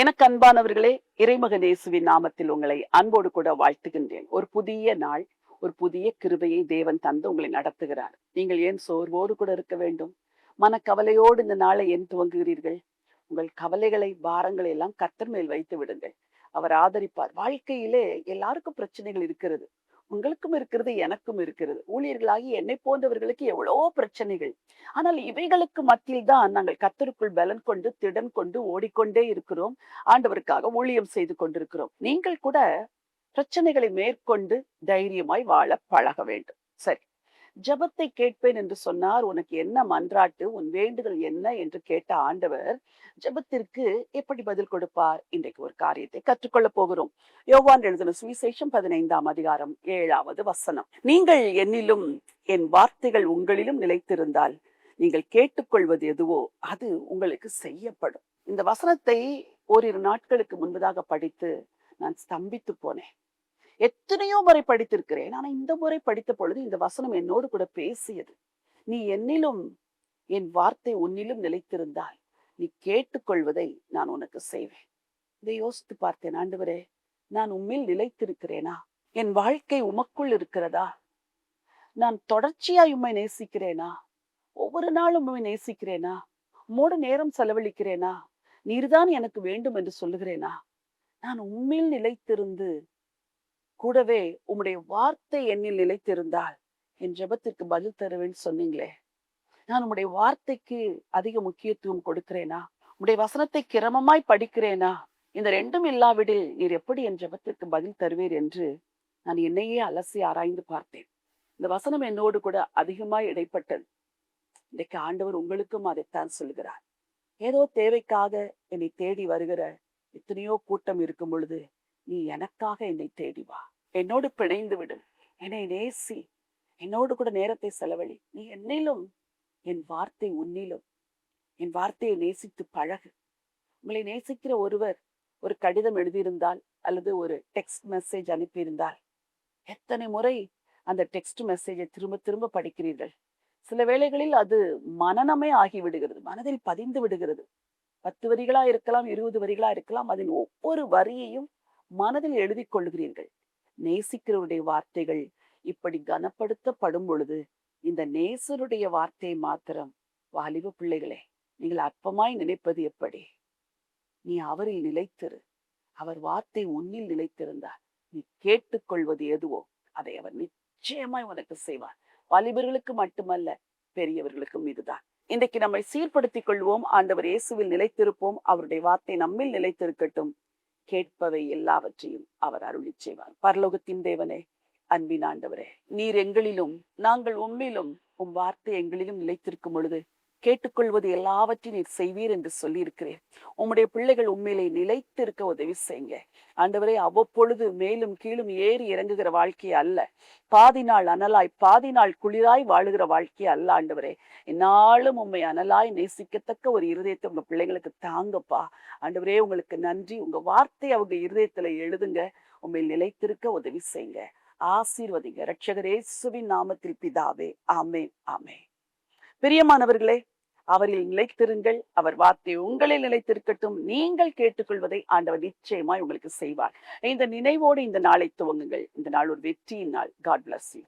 எனக்கு அன்பானவர்களே இறைமகன் இயேசுவின் நாமத்தில் உங்களை அன்போடு கூட வாழ்த்துகின்றேன். ஒரு புதிய நாள் ஒரு புதிய கிருபையை தேவன் தந்து உங்களை நடத்துகிறார். நீங்கள் ஏன் சோர்வோடு கூட இருக்க வேண்டும்? மனக்கவலையோடு இந்த நாளை ஏன் துவங்குகிறீர்கள்? உங்கள் கவலைகளை பாரங்களை எல்லாம் கத்தர் மேல் வைத்து விடுங்கள். அவர் ஆதரிப்பார். வாழ்க்கையிலே எல்லாருக்கும் பிரச்சனைகள் இருக்கிறது. உங்களுக்கும் இருக்கிறது எனக்கும் இருக்கிறது. ஊழியர்களாகி என்னை போன்றவர்களுக்கு எவ்வளவோ பிரச்சனைகள். ஆனால் இவைகளுக்கு மத்தியில் தான் நாங்கள் கத்தருக்குள் பலன் கொண்டு திடன் கொண்டு ஓடிக்கொண்டே இருக்கிறோம். ஆண்டவருக்காக ஊழியம் செய்து கொண்டிருக்கிறோம். நீங்கள் கூட பிரச்சனைகளை மேற்கொண்டு தைரியமாய் வாழ பழக வேண்டும். சரி. ஜெபத்தை கேட்பேன் என்று சொன்னார். உனக்கு என்ன மன்றாட்டு? உன் வேண்டுதல் என்ன? என்று கேட்ட ஆண்டவர் ஜெபத்திற்கு எப்படி பதில் கொடுப்பார்? இன்றைக்கு ஒரு காரியத்தை கற்றுக்கொள்ள போகிறோம். யோவான் எழுதின சுவிசேஷம் பதினைந்தாம் அதிகாரம் ஏழாவது வசனம். நீங்கள் என்னிலும் என் வார்த்தைகள் உங்களிலும் நிலைத்திருந்தால் நீங்கள் கேட்டுக்கொள்வது எதுவோ அது உங்களுக்கு செய்யப்படும். இந்த வசனத்தை ஓரிரு நாட்களுக்கு முன்பதாக படித்து நான் ஸ்தம்பித்து போனேன். எத்தனையோ முறை படித்திருக்கிறேன். ஆனா இந்த முறை படித்த பொழுது இந்த வசனம் என்னோடு கூட பேசியது. நீ என்னிலும் என் வார்த்தை உன்னிலும் நிலைத்திருந்தால் நீ கேட்டுக்கொள்வதை நான் உனக்கு செய்வேன். இதை யோசித்து பார்த்தேன். ஆண்டவரே நான் உம்மில் நிலைத்திருக்கிறேனா? என் வாழ்க்கை உமக்குள் இருக்கிறதா? நான் தொடர்ச்சியாய் உம்மை நேசிக்கிறேனா? ஒவ்வொரு நாளும் உண்மை நேசிக்கிறேனா? உம்மோடு நேரம் செலவழிக்கிறேனா? நீர்தான் எனக்கு வேண்டும் என்று சொல்லுகிறேனா? நான் உம்மில் நிலைத்திருந்து கூடவே உம்முடைய வார்த்தை என்னில் நிலைத்திருந்தால் என் ஜபத்திற்கு பதில் தருவேன்னு சொன்னீங்களே. நான் உம்முடைய வார்த்தைக்கு அதிக முக்கியத்துவம் கொடுக்கிறேனா? உம்முடைய வசனத்தை கிரமமாய் படிக்கிறேனா? இந்த ரெண்டும் இல்லாவிடில் நீர் எப்படி என் ஜபத்திற்கு பதில் தருவீர் என்று நான் என்னையே அலசி ஆராய்ந்து பார்த்தேன். இந்த வசனம் என்னோடு கூட அதிகமாய் இடைப்பட்டது. இன்றைக்கு ஆண்டவர் உங்களுக்கும் அதைத்தான் சொல்கிறார் ஏதோ தேவைக்காக என்னை தேடி வருகிற எத்தனையோ கூட்டம் இருக்கும் பொழுது நீ எனக்காக என்னை தேடி வா. என்னோடு பிணைந்து விடு. என்னை நேசி. என்னோடு கூட நேரத்தை செலவழி. நீ என்னிலும் என் வார்த்தை உன்னிலும். என் வார்த்தையை நேசித்து பழகு. உங்களை நேசிக்கிற ஒருவர் ஒரு கடிதம் எழுதியிருந்தால் அல்லது ஒரு டெக்ஸ்ட் மெசேஜ் அனுப்பியிருந்தால் எத்தனை முறை அந்த டெக்ஸ்ட் மெசேஜை திரும்ப திரும்ப படிக்கிறீர்கள்? சில வேளைகளில் அது மனநமே ஆகி விடுகிறது மனதில் பதிந்து விடுகிறது. பத்து வரிகளா இருக்கலாம் இருபது வரிகளா இருக்கலாம் அதன் ஒவ்வொரு வரியையும் மனதில் எழுதி கொள்கிறீர்கள். நேசிக்கிறவருடைய வார்த்தைகள் இப்படி கனப்படுத்தப்படும் பொழுது இந்த நேசருடைய வார்த்தை மாத்திரம் வாலிப பிள்ளைகளே நீங்கள் அற்பமாய் நினைப்பது எப்படி? நீ அவரில் நிலைத்திரு. அவர் வார்த்தை உன்னில் நிலைத்திருந்தார். நீ கேட்டுக்கொள்வது எதுவோ அதை அவர் நிச்சயமாய் உனக்கு செய்வார். வாலிபர்களுக்கு மட்டுமல்ல பெரியவர்களுக்கும் இதுதான். இன்றைக்கு நம்மை சீர்படுத்திக் கொள்வோம். ஆண்டவர் இயேசுவில் நிலைத்திருப்போம். அவருடைய வார்த்தை நம்மில் நிலைத்திருக்கட்டும். கேட்பவை எல்லாவற்றையும் அவர் அருளி செய்வார். பரலோகத்தின் தேவனே அன்பின் ஆண்டவரே நீர் எங்களிலும் நாங்கள் உம்மிலும் உம் வார்த்தை எங்களிலும் நிலைத்திருக்கும் பொழுது கேட்டுக்கொள்வது எல்லாவற்றையும் நீர் செய்வீர் என்று சொல்லியிருக்கிறேன். உம்முடைய பிள்ளைகள் உண்மையிலே நிலைத்திருக்க உதவி செய்யுங்க. ஆண்டவரே அவ்வப்பொழுது மேலும் கீழும் ஏறி இறங்குகிற வாழ்க்கை அல்ல. பாதி நாள் அனலாய் பாதி நாள் குளிராய் வாழுகிற வாழ்க்கை அல்ல ஆண்டவரே. என்னாலும் உண்மை அனலாய் நேசிக்கத்தக்க ஒரு இருதயத்தை உங்க பிள்ளைங்களுக்கு தாங்கப்பா. ஆண்டவரே உங்களுக்கு நன்றி. உங்க வார்த்தை அவங்க இருதயத்துல எழுதுங்க. உண்மை நிலைத்திருக்க உதவி செய்யுங்க. ஆசீர்வதிங்க. ரட்சகரேசுவின் நாமத்தில் பிதாவே. ஆமே ஆமே பிரியமானவர்களே அவரில் நிலைத்திருங்கள். அவர் வார்த்தை உங்களில் நிலைத்திருக்கட்டும். நீங்கள் கேட்டுக்கொள்வதை ஆண்டவர் நிச்சயமாய் உங்களுக்கு செய்வார். இந்த நினைவோடு இந்த நாளை துவங்குங்கள். இந்த நாள் ஒரு வெற்றியின் நாள். God bless you